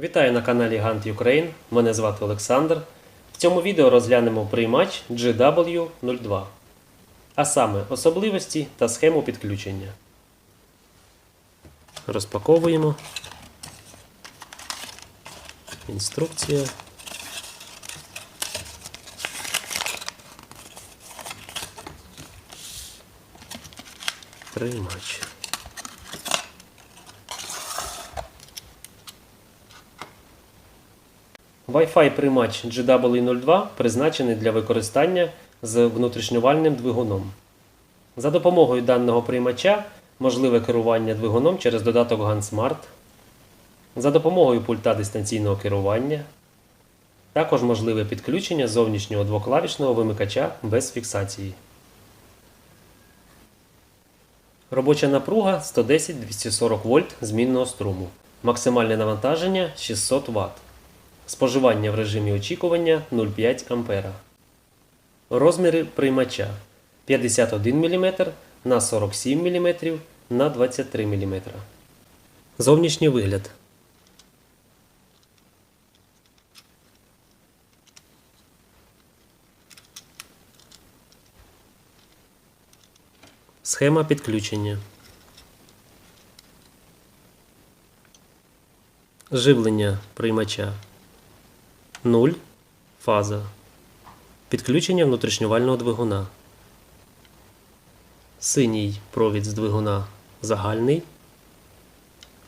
Вітаю на каналі Gantt Ukraine. Мене звати Олександр. В цьому відео розглянемо приймач GW02, а саме особливості та схему підключення. Розпаковуємо. Інструкція. Приймач. Wi-Fi приймач GW02 призначений для використання з внутрішньовальним двигуном. За допомогою даного приймача можливе керування двигуном через додаток GunSmart, за допомогою пульта дистанційного керування, також можливе підключення зовнішнього двоклавішного вимикача без фіксації. Робоча напруга 110-240 вольт змінного струму. Максимальне навантаження 600 Вт. Споживання в режимі очікування 0,5 А. Розміри приймача 51 мм на 47 мм на 23 мм. Зовнішній вигляд. Схема підключення. Живлення приймача 0. Фаза. Підключення внутрішньовального двигуна. Синій провід з двигуна загальний.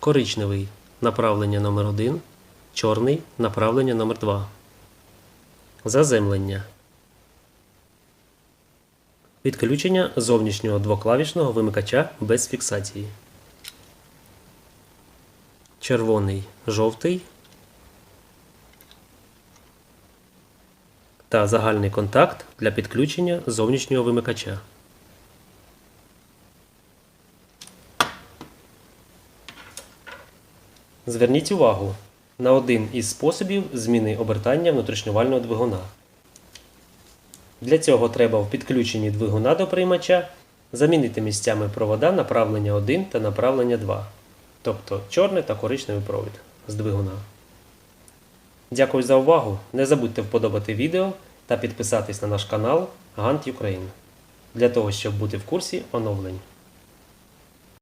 Коричневий направлення номер 1 Чорний направлення номер 2 Заземлення. Підключення зовнішнього двоклавішного вимикача без фіксації. Червоний, жовтий та загальний контакт для підключення зовнішнього вимикача. Зверніть увагу на один із способів зміни обертання внутрішньовального двигуна. Для цього треба в підключенні двигуна до приймача замінити місцями провода направлення 1 та направлення 2, тобто чорний та коричневий провід з двигуна. Дякую за увагу. Не забудьте вподобати відео та підписатись на наш канал Gantt Ukraine для того, щоб бути в курсі оновлень.